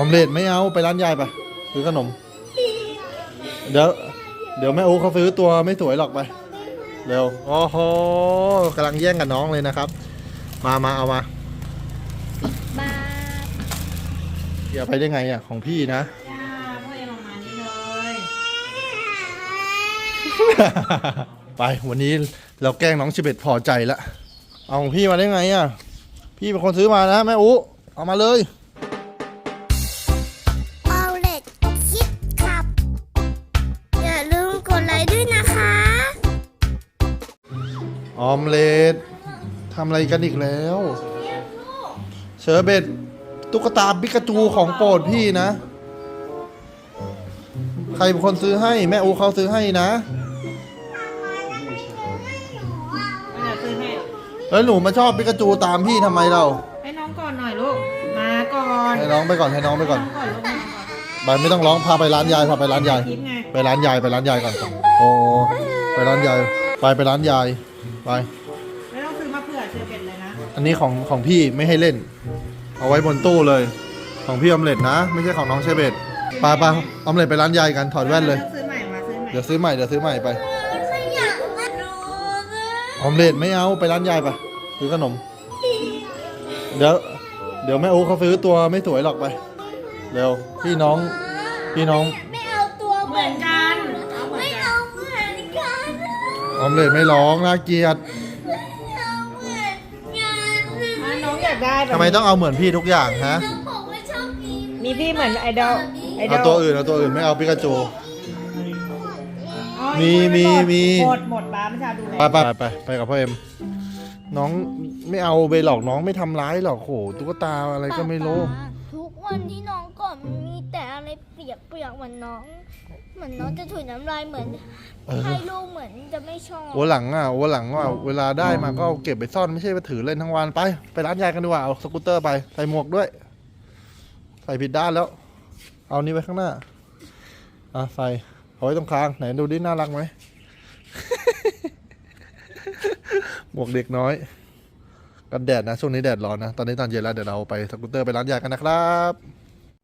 อมเล็ตไม่เอาไปร้านยายไปซื้อขนม เดี๋ยว เดี๋ยวแม่อูเขาซื้อตัวไม่สวยหรอกไป เร็วโอ้โหกำลังแย่งกับน้องเลยนะครับ มามาเอามาบาอย่าไปได้ไงอะของพี่นะ จ้าพ่อเอ็มออกมานี่เลยไปวันนี้เราแกล้งน้องชิเบตพอใจละ เอาของพี่มาได้ไงอะ พี่เป็นคนซื้อมานะแม่อูเอามาเลย ไลค์ด้วยนะคะ ออมเล็ตทำอะไรกันอีกแล้ว เชอร์เบตตุ๊กตาปิกาจูของโปรดพี่นะ ใครเป็นคนซื้อให้แม่อูเขาซื้อให้นะเอาเดี๋ยวซื้อให้แล้วหนูมาชอบปิกาจูตามพี่ทำไมเรา ให้น้องก่อนหน่อยลูก มาก่อน ให้น้องไปก่อนให้น้องไปก่อน ไปไม่ต้องร้องพาไปร้านยายพาไปร้านยายคิดไงไปร้านยายไปร้านยายก่อนโอ้ไปร้านยายไปไปร้านยายไปไม่ต้องซื้อมาเผื่อเชอร์เบ็ดเลยนะอันนี้ของของพี่ไม่ให้เล่น เอาไว้บนตู้เลย ของพี่ออมเล็ตนะ ไม่ใช่ของน้องเชเบตไปไปออมเล็ตไปร้านยายกันถอดแว่นเลย ซื้อใหม่มาซื้อใหม่เดี๋ยวซื้อใหม่เดี๋ยวซื้อใหม่ไปไม่อยากมาดูออมเล็ตไม่เอาไปร้านยายไปซื้อขนม เดี๋ยวเดี๋ยวแม่อูเขาซื้อตัวไม่สวยหรอกไป เร็วพี่น้องพี่น้องไม่เอาตัวเหมือนกันเอาเหมือไม่นกันเอาเหมือนกันออมเล็ตไม่ร้องน่าเกลียดไม่เอาเหมือนกันอะน้องอยากได้แบบทำไมต้องเอาเหมือนพี่ทุกอย่างฮะน้องบอกว่าชอบกินมีพี่เหมือนไอดอลไอดอเอาลตัวอื่นเอาตัวอื่นไม่เอาปิกาจู อ๋อมีมีมี หมดหมดบ้าไม่ชาดูแลไปไปไปไปกับพ่อเอ็มน้องไม่เอาไปหลอกน้องไม่ทำร้ายหรอกโหตุ๊กตาอะไรก็ไม่รู้ทุก วันที่น้องก่อนมีแต่อะไรเปียกเปียกๆเหมือนน้อง เหมือนน้องจะถุยน้ำลายเหมือนเออ ให้ลูกเหมือนจะไม่ชอบวันหลังอะวันหลังว่าเวลาได้มาก็เอาเก็บไปซ่อนไม่ใช่ไปถือเล่นทั้งวันไป ไปร้านยายกันดีกว่าเอาสกูตเตอร์ไปใส่หมวกด้วย ใส่ผิดด้านแล้ว เอานี้ไว้ข้างหน้าอะใส่เอาไว้ตรงกลางไหนดูดิน่ารักไหม หมวกเด็กน้อย กันแดดนะช่วงนี้แดดร้อนนะ ตอนนี้ตอนเย็นแล้วเดี๋ยวเราไปสกูตเตอร์ไปร้านยายกันนะครับ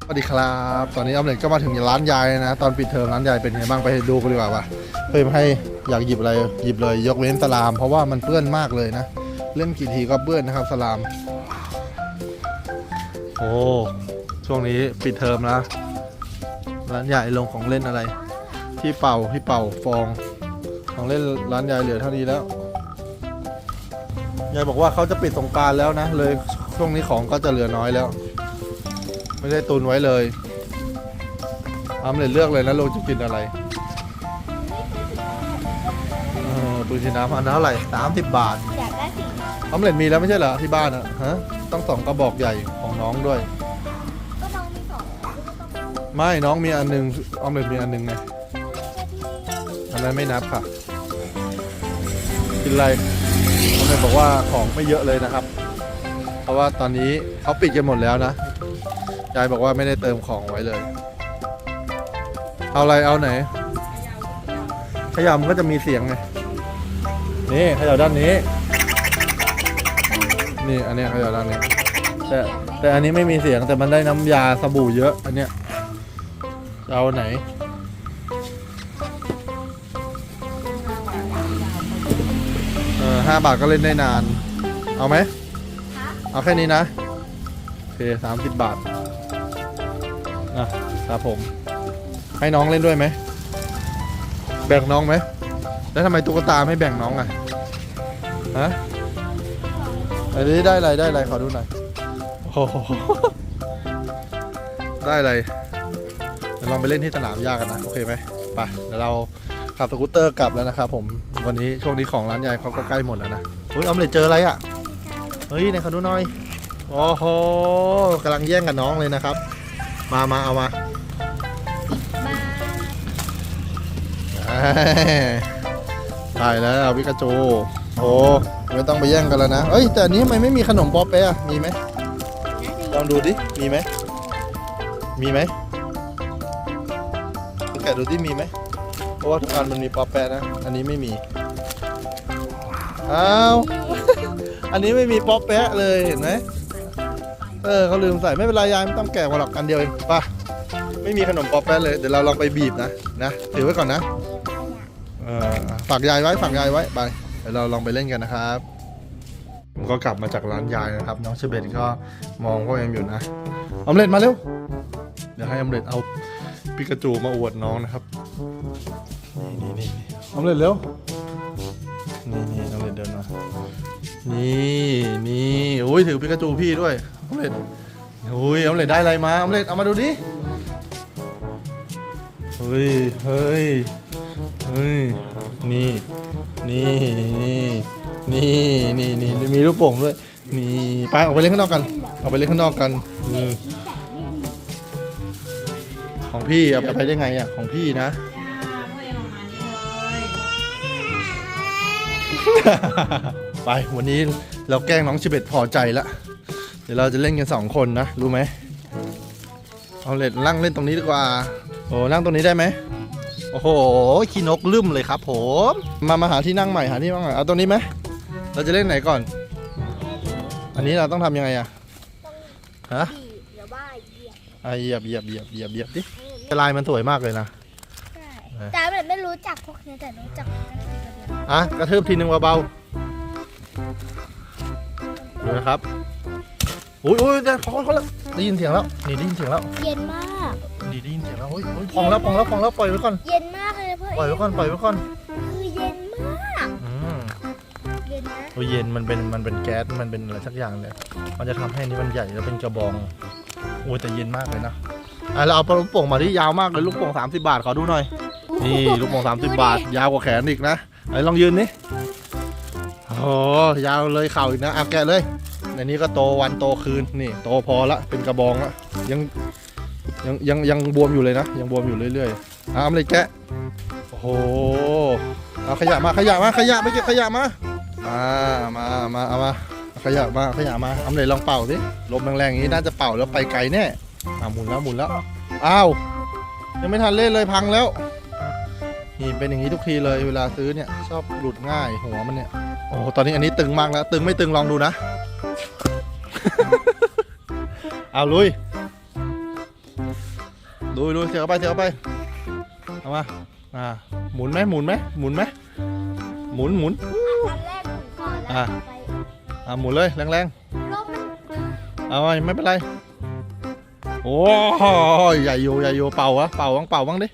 สวัสดีครับ ตอนนี้ออมเล็ตก็มาถึงร้านยายนะ ตอนปิดเทอมร้านยายเป็นไงบ้างไปดูกันดีกว่าป่ะเพิ่มให้อยากหยิบอะไรหยิบเลย ยกเว้นสลาม เพราะว่ามันเปื้อนมากเลยนะ เล่นกี่ทีก็เปื้อนนะครับสลาม โอ้ช่วงนี้ปิดเทอมแล้วร้านใหญ่ลงของเล่นอะไร ที่เป่าที่เป่าฟอง ของเล่นร้านยายเหลือเท่านี้แล้ว ยายบอกว่าเขาจะปิดสงกรารแล้วนะ เลยช่วงนี้ของก็จะเหลือน้อยแล้ว ไม่ได้ตุนไว้เลยอามเลยเลือกเลยนะลูกจะกินอะไรเออปืนฉีดน้ำอันนั้นเท่าไหร่สามสิบบาทอยากได้สีออมเล็ตมีแล้วไม่ใช่เหรอที่บ้านอะฮะต้องสองกระบอกใหญ่ของน้องด้วย ก็น้องมีสองก็ต้องไม่น้องมีอันหนึงออมเล็ตมีอันหนึงไงอันนั้นไม่นับค่ะกินอะไร ออมเล็ตบอกว่าของไม่เยอะเลยนะครับ เพราะว่าตอนนี้เขาปิดกันหมดแล้วนะ ยายบอกว่าไม่ได้เติมของไว้เลย เอาอะไรเอาไหนขยำมันก็จะมีเสียงไง นี่ขยำด้านนี้ นี่อันเนี้ยขยำด้านนี้ แต่แต่อันนี้ไม่มีเสียงแต่มันได้น้ำยาสบู่เยอะ อันเนี้ยจะเอาไหน ห้าบาทก็เล่นได้นาน เอาไหมเอาแค่นี้นะ โอเคสามสิบบาทนะครับผม ให้น้องเล่นด้วยไหม แบ่งน้องไหม แล้วทำไมตุ๊กตาไม่แบ่งน้องอะ ฮะอันนี้ได้อะไรได้อะไรขอดูหน่อยโอ้โหได้อะไรเดี๋ยวลองไปเล่นที่สนามหญ้ากันนะ โอเคไหมไปเดี๋ยวเรา ขับสกูตเตอร์กลับแล้วนะครับผมวันนี้ช่วงนี้ของร้านยายเขาก็ใกล้หมดแล้วนะเฮ้ยออมเล็ตเจออะไรอะเฮ้ยไหนขอดูหน่อยโอ้โหกำลังแย่งกับน้องเลยนะครับ มามาเอามาบายได้แล้วพิกาจูโอ้ไม่ต้องไปแย่งกันแล้วนะเอ้ยแต่อันนี้ทำไมไม่มีขนมป๊อปเปะอะมีไหมลองดูดิมีไหมมีไหมแกะดูที่มีไหม ราะว่าทุกอันมันมีปอแปะนะ อันนี้ไม่มี อ้าว อันนี้ไม่มีปอแปะเลยเห็นไหมเออเขาลืมใส่ไม่เป็นไรยายไม่ต้องแกะมาหรอกอันเดียวเองไป่ะไม่มีขนมปอแปะเลยเดี๋ยวเราลองไปบีบนะนะถือไว้ก่อนนะเออฝากยายไว้ฝากยายไว้ไปเดี๋ยวเราลองไปเล่นกันนะครับผมก็กลับมาจากร้านยายนะครับ น้องเชเบตก็มองพ่อเอ็มอยู่นะออมเล็ตมาเร็วเดี๋ยวให้ออมเล็ตเอาปิกาจูมาอวดน้องนะครับ นี่นี่นี่ออมเล็ตเร็ว นี่นี่ออมเล็ตเดินมา นี่นี่โอ้ยถือปิกาจูพี่ด้วยออมเล็ตโอ้ยออมเล็ตได้อะไรมาออมเล็ตเอามาดูดิ เฮ้ย เฮ้ย เฮ้ยนี่นี่ นี่นี่นี่นี่นี่มีลูกโป่งด้วย นี่ไปออกไปเล่นข้างนอกกัน ออกไปเล่นข้างนอกกันอืมของพี่เอาไปได้ไงอะ ของพี่นะ ไปวันนี้เราแกล้งน้องชิเบตพอใจละเดี๋ยวเราจะเล่นกันสองคนนะ รู้ไหมเอาเล่นนั่งเล่นตรงนี้ดีกว่า โอ้นั่งตรงนี้ได้ไหมโอ้โหขี้นกลืมเลยครับ ผม มามาหาที่นั่งใหม่หาที่นั่งใหม่เอาตรงนี้ไหมเราจะเล่นไหนก่อน อันนี้เราต้องทำยังไงอะฮะบีบหรือว่าเหยียบอะเหยียบเหยียบเหยียบเหยียบเหยียบดิลายมันสวยมากเลยนะใช่แต่แบบไม่รู้จักพวกนี้แต่รู้จัก นักกีฬาเดียวอะกระทืบทีนึงเบาๆดูนะครับอุ้ยอุ้ยเดี๋ยวพอเขาแล้วได้ยินเสียงแล้วนี่ได้ยินเสียงแล้วเย็นมากดีได้ยินเสียงแล้วโอ้ยโอ้ยพองแล้วพองแล้วพองแล้วปล่อยไว้ก่อนเย็นมากเลยเพื่อนปล่อยไว้ก่อนปล่อยไว้ก่อนคือเย็นมาก อืมเย็นนะโอ้ยเย็นมันเป็นมันเป็นแก๊สมันเป็นอะไรสักอย่างเลยมันจะทำให้อันนี้มันใหญ่แล้วเป็นกระบองโอ้ยแต่เย็นมากเลยนะอะเราเอาลูกโป่งมาที่ยาวมากเลยลูกโป่ง30 บาทขอดูหน่อย นี่ลูกโป่ง30 บาท ยาวกว่าแขนอีกนะ ไหนลองยืนนี่โอ้ยาวเลยเข่าอีกนะเอาแกะเลยในนี้ก็โตวันโตคืนนี่โตพอละเป็นกระบองละยังยังยังยังบวมอยู่เลยนะ ยังบวมอยู่เรื่อยๆเอาเลยแกะโอ้โหเอาขยะมาขยะมาขยะไปเก็บขยะมามามามาเอามาขยะมาขยะมาเอาเลยลองเป่าสิลมแรงๆอย่างนี้น่าจะเป่าแล้วไปไกลแน่อ่าหมุนแล้วหมุนแล้วอ้าวยังไม่ทันเล่นเลยพังแล้ว นี่เป็นอย่างนี้ทุกทีเลยเวลาซื้อเนี่ย ชอบหลุดง่ายหัวมันเนี่ย โอ้โหตอนนี้อันนี้ตึงมากแล้ว ตึงไม่ตึงลองดูนะ เอาลุยลุยลุยเสียเข้าไปเสียเข้าไปเอามาอ่าหมุนไหมหมุนไหมหมุนไหมหมุนหมุนตอนแรกหมุนก่อนแล้วอะไปอ่าหมุนเลยแรงลมมันๆเอาไว้ไม่เป็นไรโอ้ยใหญ่อยู่ใหญ่อยู่เป่าวะเป่าบ้างเป่าบ้างดิ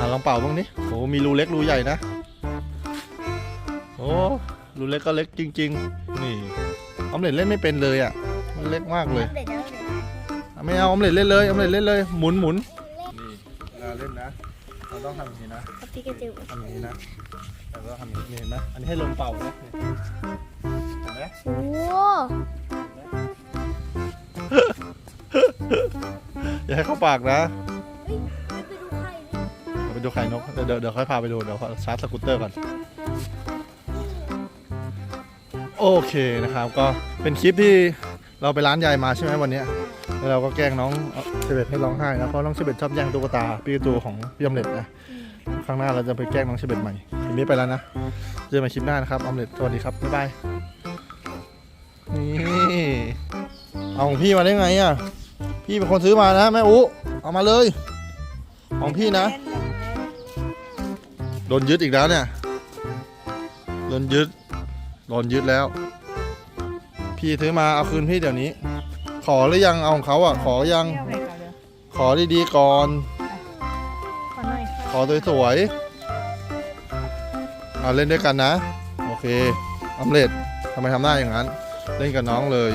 อ่าลองเป่าบ้างดิโอ้มีรูเล็กรูใหญ่นะ โอ้รูเล็กก็เล็กจริง ๆ นี่ออมเล็ตเล่นไม่เป็นเลยอะ มันเล็กมากเลย เด็ดแล้วเด็ดไม่เอาออมเล็ตเล่นเลยออมเล็ตเล่นเลย หมุนหมุนนี่เวลาเล่นนะ เราต้องทำอย่างนี้นะกับปิกาจูทำอย่างนี้นะแต่ก็ทำอย่างนี้เห็นไหมอันนี้ให้ลมเป่านะนี่เห็นไหมโอ้อย่าให้เข้าปากนะไป ดูไปดูไข่นก เดี๋ยวเดี๋ยวค่อยพาไปดู เดี๋ยวขอชาร์จสกูตเตอร์ก่อน โอเคนะครับ ก็เป็นคลิปที่เราไปร้านยายมาใช่ไหมวันนี้แล้วเราก็แกล้งน้องเชเบตให้ร้องไห้นะ เพราะน้องเชเบตชอบแย่งตุ๊กตาปีกาจูของพี่อมเล็ตนะ ครั้งหน้าเราจะไปแกล้งน้องเชเบตใหม่คลิปนี้ไปแล้วนะ เจอกันใหม่คลิปหน้านะครับออมเล็ตสวัสดีครับ บ๊ายบาย นี่เอาของพี่มาได้ไงอะ พี่เป็นคนซื้อมานะแม่อุเอามาเลย ของพี่นะ โดนยึดอีกแล้วเนี่ย โดนยึด โดนยึดแล้ว พี่ซื้อมาเอาคืนพี่เดี๋ยวนี้ ขอหรือยังเอาของเขาอะ ขอยัง เที่ยวไหนก่อนเดี๋ยวขอดีๆก่อน ขอหน่อยขอสวยๆเอาเล่นด้วยกันนะ โอเคออมเล็ตทำไมทำหน้าอย่างนั้น เล่นกับน้องเลย